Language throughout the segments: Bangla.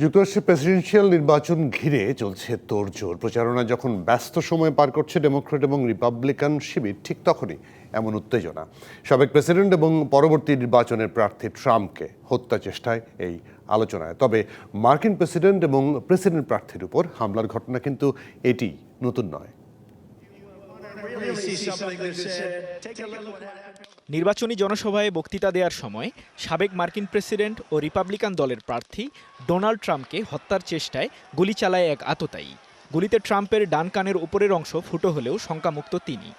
যুক্তরাষ্ট্রের প্রেসিডেন্সিয়াল নির্বাচন ঘিরে চলছে তোড়জোড়। প্রচারণা যখন ব্যস্ত সময় পার করছে ডেমোক্রেট এবং রিপাবলিকান শিবির, ঠিক তখনই এমন উত্তেজনা। সাবেক প্রেসিডেন্ট এবং পরবর্তী নির্বাচনের প্রার্থী ট্রাম্পকে হত্যা চেষ্টায় এই আলোচনায়। তবে মার্কিন প্রেসিডেন্ট এবং প্রেসিডেন্ট প্রার্থীর উপর হামলার ঘটনা কিন্তু এটি নতুন নয়। নির্বাচনী জনসভায় বক্তৃতা দেওয়ার সময় সাবেক মার্কিন প্রেসিডেন্ট ও রিপাবলিকান দলের প্রার্থী ডোনাল্ড ট্রাম্পকে হত্যার চেষ্টায় গুলি চালায় এক আততায়ী। গুলিতে ট্রাম্পের ডান কানের উপরের অংশ ফুটো হলেও শঙ্কামুক্ত তিনি।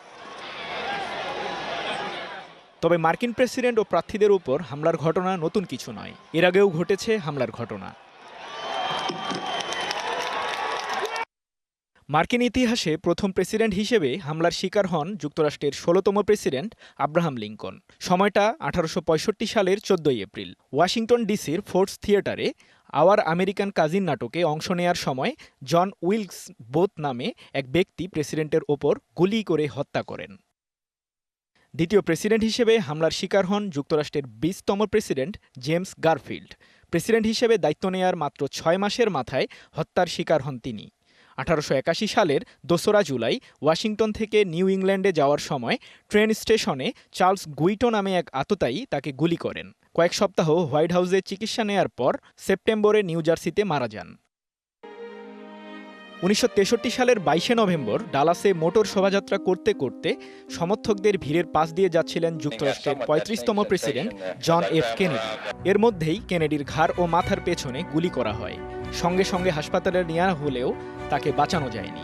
তবে মার্কিন প্রেসিডেন্ট ও প্রার্থীদের উপর হামলার ঘটনা নতুন কিছু নয়। এর আগেও ঘটেছে হামলার ঘটনা। মার্কিন ইতিহাসে প্রথম প্রেসিডেন্ট হিসেবে হামলার শিকার হন যুক্তরাষ্ট্রের ষোলোতম প্রেসিডেন্ট আব্রাহাম লিঙ্কন। সময়টা আঠারোশ পঁয়ষট্টি সালের চোদ্দই এপ্রিল। ওয়াশিংটন ডিসির ফোর্টস থিয়েটারে আওয়ার আমেরিকান কাজিন নাটকে অংশ নেয়ার সময় জন উইলকস বোথ নামে এক ব্যক্তি প্রেসিডেন্টের ওপর গুলি করে হত্যা করেন। দ্বিতীয় প্রেসিডেন্ট হিসেবে হামলার শিকার হন যুক্তরাষ্ট্রের বিশতম প্রেসিডেন্ট জেমস গারফিল্ড। প্রেসিডেন্ট হিসেবে দায়িত্ব নেয়ার মাত্র ছয় মাসের মাথায় হত্যার শিকার হন তিনি। আঠারোশো একাশি সালের দোসরা জুলাই ওয়াশিংটন থেকে নিউ ইংল্যান্ডে যাওয়ার সময় ট্রেন স্টেশনে চার্লস গুইটো নামে এক আততায়ী তাকে গুলি করেন। কয়েক সপ্তাহ হোয়াইট হাউসে চিকিৎসা নেয়ার পর সেপ্টেম্বরে নিউ জার্সিতে মারা যান। উনিশশো তেষট্টি সালের বাইশে নভেম্বর ডালাসে মোটর শোভাযাত্রা করতে করতে সমর্থকদের ভিড়ের পাশ দিয়ে যাচ্ছিলেন যুক্তরাষ্ট্রের পঁয়ত্রিশতম প্রেসিডেন্ট জন এফ কেনেডি। এর মধ্যেই কেনেডির ঘাড় ও মাথার পেছনে গুলি করা হয়। সঙ্গে সঙ্গে হাসপাতালে নেওয়া হলেও তাকে বাঁচানো যায়নি।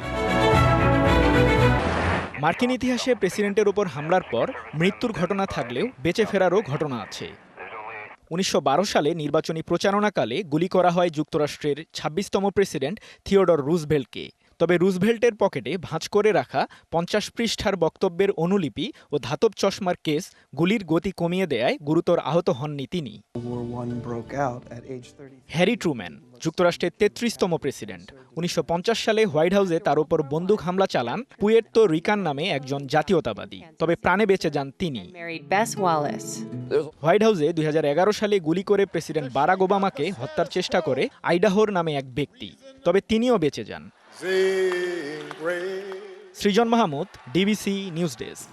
মার্কিন ইতিহাসে প্রেসিডেন্টের ওপর হামলার পর মৃত্যুর ঘটনা থাকলেও বেঁচে ফেরারও ঘটনা আছে। উনিশশো বারো সালে নির্বাচনী প্রচারণাকালে গুলি করা হয় যুক্তরাষ্ট্রের ছাব্বিশতম প্রেসিডেন্ট থিওডর রুজভেল্টকে। তবে রুজভেল্টের পকেটে ভাঁজ করে রাখা পঞ্চাশ পৃষ্ঠার বক্তব্যের অনুলিপি ও ধাতব চশমার কেস গুলির গতি কমিয়ে দেয়ায় গুরুতর আহত হননি তিনি। War One broke out at age 30. Harry Truman যুক্তরাষ্ট্রের তেত্রিশতম প্রেসিডেন্ট। উনিশশো পঞ্চাশ সালে হোয়াইট হাউসে তার উপর বন্দুক হামলা চালান পুয়ের্তো রিকান নামে একজন জাতীয়তাবাদী। তবে প্রাণে বেঁচে যান তিনি। হোয়াইট হাউসে দুই হাজার এগারো সালে গুলি করে প্রেসিডেন্ট বারাক ওবামাকে হত্যার চেষ্টা করে আইডাহোর নামে এক ব্যক্তি। তবে তিনিও বেঁচে যান। Srijan Mahmud, DBC news desk.